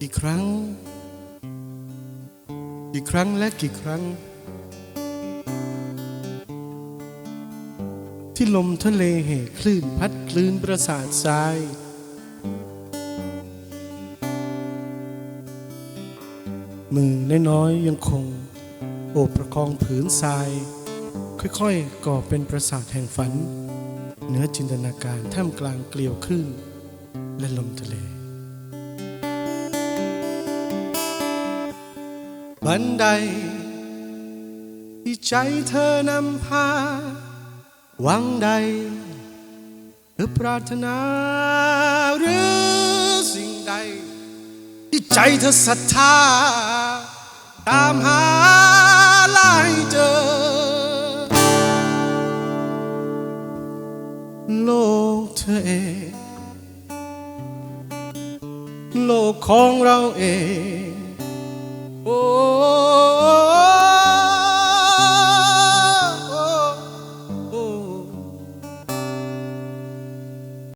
กี่ครั้ง กี่ครั้งและกี่ครั้ง ที่ลมทะเลเหคลื่นพัดคลื่นประสาททราย มือน้อยๆยังคง โอบประคองผืนทราย ค่อยๆก่อเป็นปราสาทแห่งฝันเหนือจินตนาการท่ามกลางเกลียวคลื่นและลมทะเล บันไดที่ใจเธอนำพาหวังใดเธอปรารถนาหรือสิ่งใด ที่ใจเธอศรัทธา ตามหาลายเจอ โลกเธอเองโลกของเราเอง